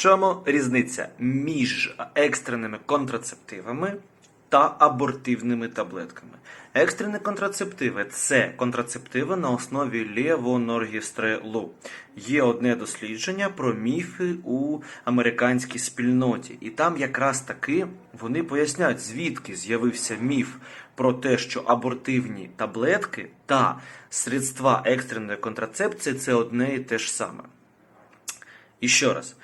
чому різниця між екстреними контрацептивами та абортивними таблетками? Екстрені контрацептиви це контрацептиви на основі левоноргістрелу. Є одне дослідження про міфи у американській спільноті, і там якраз таки вони поясняють, звідки з'явився міф про те, що абортивні таблетки та средства екстреної контрацепції це одне і те ж саме. І ще раз,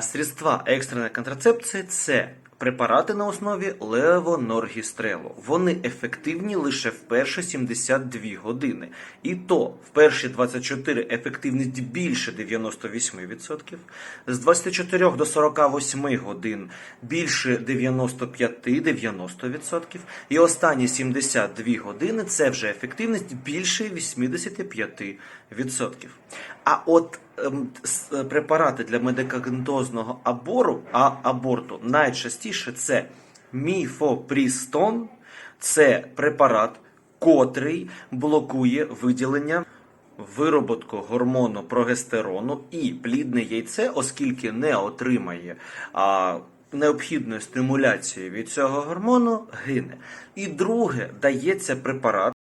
средства екстреної контрацепції це препарати на основі левоноргістрелу. Вони ефективні лише в перші 72 години. І то в перші 24 ефективність більше 98%, з 24 до 48 годин більше 95-90%, і останні 72 години це вже ефективність більше 85%. А от препарати для медикаментозного абору, а аборту найчастіше це міфопрістон, це препарат, котрий блокує виділення вироботку гормону прогестерону і плідне яйце, оскільки не отримає а, необхідної стимуляції від цього гормону, гине. І друге, дається препарат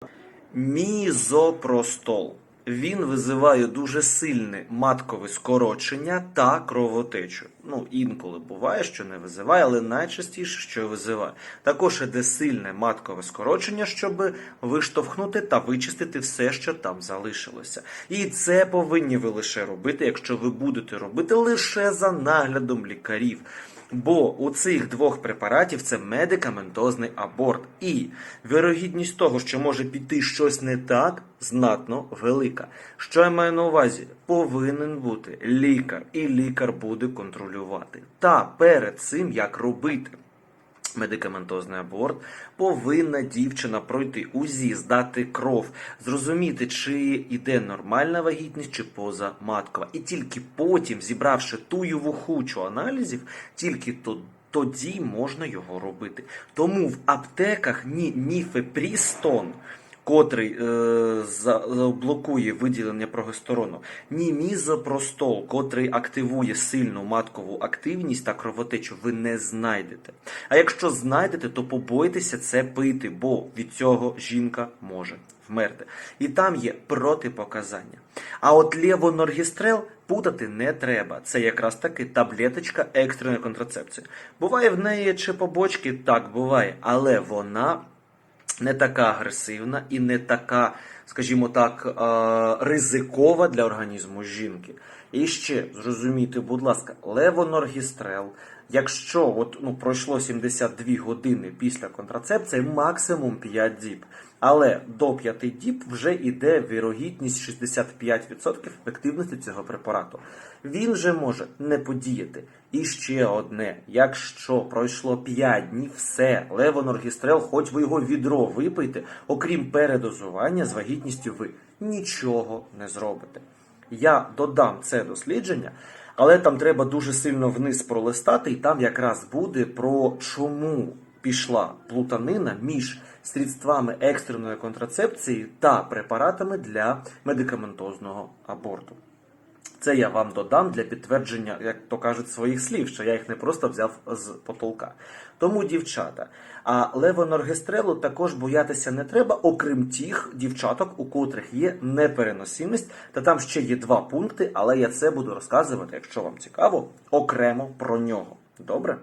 мізопростол. Він визиває дуже сильне маткове скорочення та кровотечу. Ну, інколи буває, що не визиває, але найчастіше, що визиває. Також іде сильне маткове скорочення, щоб виштовхнути та вичистити все, що там залишилося. І це повинні ви лише робити, якщо ви будете робити лише за наглядом лікарів. Бо у цих двох препаратів це медикаментозний аборт. І вірогідність того, що може піти щось не так, знатно велика. Що я маю на увазі? Повинен бути лікар, і лікар буде контролювати. Та перед цим як робити. Медикаментозний аборт повинна дівчина пройти УЗІ, здати кров, зрозуміти, чи йде нормальна вагітність, чи позаматкова. І тільки потім, зібравши туєву хучу аналізів, тільки то. Тоді можна його робити. Тому в аптеках ні ніфепрістон, котрий е, блокує виділення прогестерону, ні мізопростол, котрий активує сильну маткову активність та кровотечу, ви не знайдете. А якщо знайдете, то побойтеся це пити, бо від цього жінка може вмерти. І там є протипоказання. А от левоноргістрел путати не треба. Це якраз таки таблеточка екстреної контрацепції. Буває в неї чи побочки, так буває, але вона не така агресивна і не така, скажімо так, е, ризикова для організму жінки. І ще зрозумійте, будь ласка, левоноргістрел, якщо от, ну, пройшло 72 години після контрацепції, максимум 5 діб. Але до 5 діб вже йде вірогідність 65% ефективності цього препарату. Він же може не подіяти. І ще одне: якщо пройшло 5 днів, все, левоноргістрел, хоч ви його відро випийте, окрім передозування з вагітністю, ви нічого не зробите. Я додам це дослідження, але там треба дуже сильно вниз пролистати, і там якраз буде про чому пішла плутанина між средствами екстреної контрацепції та препаратами для медикаментозного аборту. Це я вам додам для підтвердження, як то кажуть, своїх слів, що я їх не просто взяв з потолка. Тому, дівчата, а левоноргестрелу також боятися не треба, окрім тих дівчаток, у котрих є непереносимість. Та там ще є два пункти, але я це буду розказувати, якщо вам цікаво, окремо про нього. Добре?